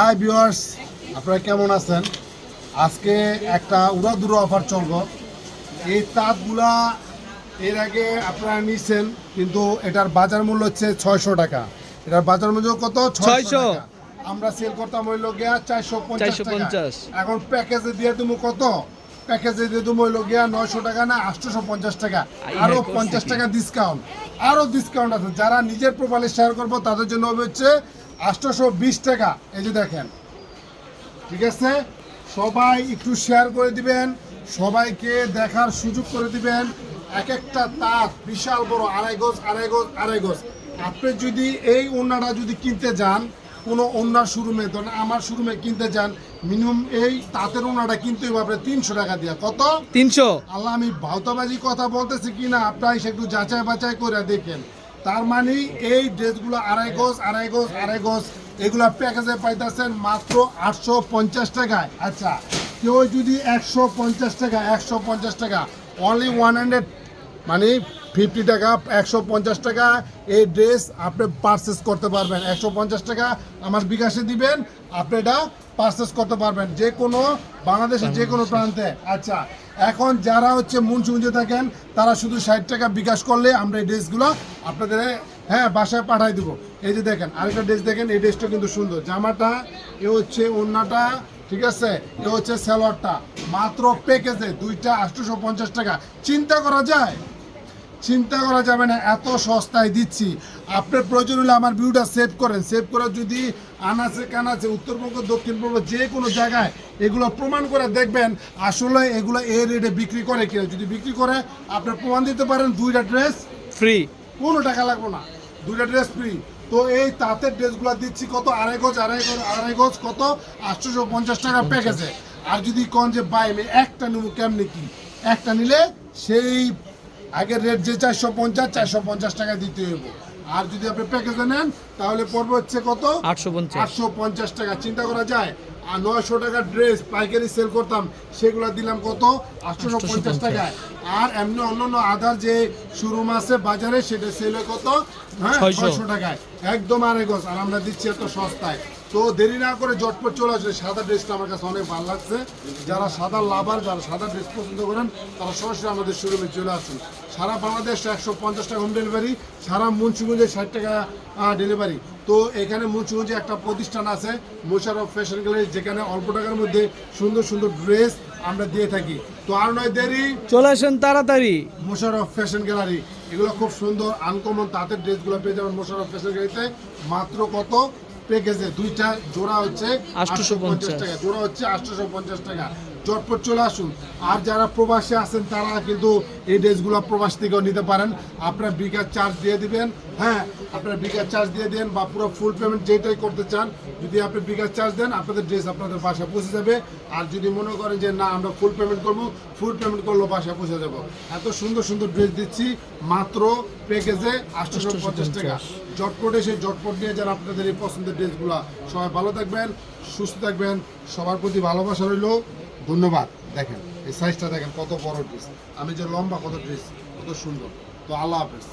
Hi viewers আপনারা কেমন আছেন? আজকে একটা উড়াদুরো অফার চলব। এই তাঁতগুলা এর আগে আপনারা নিছেন কিন্তু এটার বাজার মূল্য হচ্ছে ছয়শো টাকা। এটার বাজার মূল্য কত? 600 টাকা। আমরা সেল করতাম হইল গিয়া চারশো পঞ্চাশ টাকা। 450 এখন প্যাকেজে দিয়ে তুমি কত? প্যাকেজে দিয়ে তুমি হইল গিয়া নয়শো টাকা না আটশোশো পঞ্চাশ টাকা। আই আরও পঞ্চাশ টাকা ডিসকাউন্ট আরও ডিসকাউন্ট আছে। যারা নিজের প্রোফাইলে শেয়ার করব তাদের জন্য হবে হচ্ছে আটশোশো বিশ টাকা। এই যে দেখেন। ঠিক আছে? সবাই একটু শেয়ার করে দিবেন। সবাইকে দেখার সুযোগ করে দিবেন। এক একটা তাঁত বিশাল বড় আড়াই গজ আড়াই গজ আড়াই গজ। আপনি যদি এই ওড়নাটা যদি কিনতে যান কোনো ওড়নার শোরুমে ধরেন আমার শোরুমে কিনতে যান মিনিমাম এই তাঁতের ওড়নাটা কিনতে হবে তিনশো টাকা দিয়ে। কত? তিনশো? আল্লাহ আমি ভাওতাবাজি কথা বলতেছি কি না আপনারা এসে একটু যাচাই বাছাই করে দেখেন। তার মানে এই ড্রেসগুলো আড়াই গজ আড়াই গজ আড়াই গজ এগুলো প্যাকেজে পাইতেছেন মাত্র আটশো পঞ্চাশ টাকায়। আচ্ছা কেউ যদি একশো পঞ্চাশ টাকা একশো পঞ্চাশ টাকা অনলি ওয়ান হান্ড্রেড মানে ফিফটি টাকা একশো পঞ্চাশ টাকা এই ড্রেস আপনি পারচেস করতে পারবেন। একশো পঞ্চাশ টাকা আমার বিকাশে দিবেন আপনি এটা পারচেস করতে পারবেন। যে কোনো বাংলাদেশের যে কোনো প্রান্তে। আচ্ছা এখন যারা হচ্ছে মুন্সিগঞ্জে থাকেন তারা শুধু ষাট টাকা বিকাশ করলে আমরা এই ড্রেসগুলো আপনাদের হ্যাঁ বাসায় পাঠাই দেবো। এই যে দেখেন আরেকটা ড্রেস দেখেন এই ড্রেসটা কিন্তু সুন্দর। জামাটা এ হচ্ছে ওড়নাটা ঠিক আছে? এ হচ্ছে স্যালোয়ারটা মাত্র প্যাকেজে দুইটা আটশোশো পঞ্চাশ টাকা। চিন্তা করা যায়? চিন্তা করা যাবে না এত সস্তায় দিচ্ছি। আপনার প্রয়োজন হলে আমার ভিউটা সেভ করেন। সেভ করে যদি আনাচে কানাচে উত্তরবঙ্গ দক্ষিণবঙ্গ যে কোনো জায়গায় এগুলো প্রমাণ করে দেখবেন আসলে এগুলো এই রেটে বিক্রি করে কিনা। যদি বিক্রি করে আপনার প্রমাণ দিতে পারেন দুইটা ড্রেস ফ্রি কোনো টাকা লাগবে না। দুইটা ড্রেস ফ্রি তো এই তাঁতের ড্রেসগুলো দিচ্ছি কত? আড়াই গজ আড়াই গজ আড়াই গজ কত? আটশোশো পঞ্চাশ টাকা প্যাকেজে আর যদি কন যে বাই আমি একটা নেব কেমনি কি? একটা নিলে সেই আগের রেট যে চারশো পঞ্চাশ চারশো পঞ্চাশ টাকা দিতে হইব। আর যদি আপনি প্যাকেজে নেন তাহলে পড়বে হচ্ছে কত? আটশো পঞ্চাশ। আটশো পঞ্চাশ টাকা। চিন্তা করা যায়? আর নয়শো টাকার ড্রেস পাইকারি সেল করতাম সেগুলো দিলাম কত? আটশোশো পঞ্চাশ টাকায়। আর এমনি অন্যান্য আধার যে শোরুম আছে বাজারে সেটা সেল হয় কত? হ্যাঁ 600 ছয়শো টাকায়। একদম গজ। আর আমরা দিচ্ছি এত সস্তায়। তো দেরি না করে জটপট চলে আসলে সাদা ড্রেসটা আমার কাছে অনেক ভালো লাগছে। যারা সাদা লাভার যারা সাদা ড্রেস পছন্দ করেন তারা সরাসরি আমাদের শোরুমে চলে আসুন। সারা বাংলাদেশ একশো পঞ্চাশ টাকা হোম ডেলিভারি সারা মুন্সিগঞ্জে ষাট টাকা ডেলিভারি তো এখানে মুন্সিগঞ্জে একটা প্রতিষ্ঠান আছে মোশারফ ফ্যাশন গ্যালারি যেখানে অল্প টাকার মধ্যে সুন্দর সুন্দর ড্রেস আমরা দিয়ে থাকি। তো আর নয় দেরি। চলে আসেন তাড়াতাড়ি। মোশারফ ফ্যাশন গ্যালারি এগুলো খুব সুন্দর আনকমন তাঁতের ড্রেসগুলো পেয়ে যাবেন মোশারফ ফ্যাশন গ্যালারিতে মাত্র কত? প্যাকেজে দুইটা জোড়া হচ্ছে 850 আটশো পঞ্চাশ টাকা। জোড়া হচ্ছে আটশোশো পঞ্চাশ টাকা। চটপট চলে আসুন। আর যারা প্রবাসে আছেন তারা কিন্তু এই ড্রেসগুলো প্রবাস থেকেও নিতে পারেন। আপনার বিকাশ চার্জ দিয়ে দিবেন হ্যাঁ আপনার বিকাশ চার্জ দিয়ে দেন বা পুরো ফুল পেমেন্ট যেটাই করতে চান যদি আপনি বিকাশ চার্জ দেন আপনাদের ড্রেস আপনাদের বাসায় পৌঁছে যাবে। আর যদি মনে করেন যে না আমরা ফুল পেমেন্ট করব ফুল পেমেন্ট করলেও বাসায় পৌঁছে যাব। এত সুন্দর সুন্দর ড্রেস দিচ্ছি মাত্র প্যাকেজে আটশোশো পঞ্চাশ টাকা। জটপট এসে জটপট নিয়ে যারা আপনাদের এই পছন্দের ড্রেসগুলো সবাই ভালো থাকবেন সুস্থ থাকবেন সবার প্রতি ভালোবাসা রইল। ধন্যবাদ। দেখেন, এই সাইজটা দেখেন কত বড় ড্রেস আমি যে লম্বা কত ড্রেস কত সুন্দর। তো আল্লাহ হাফেজ।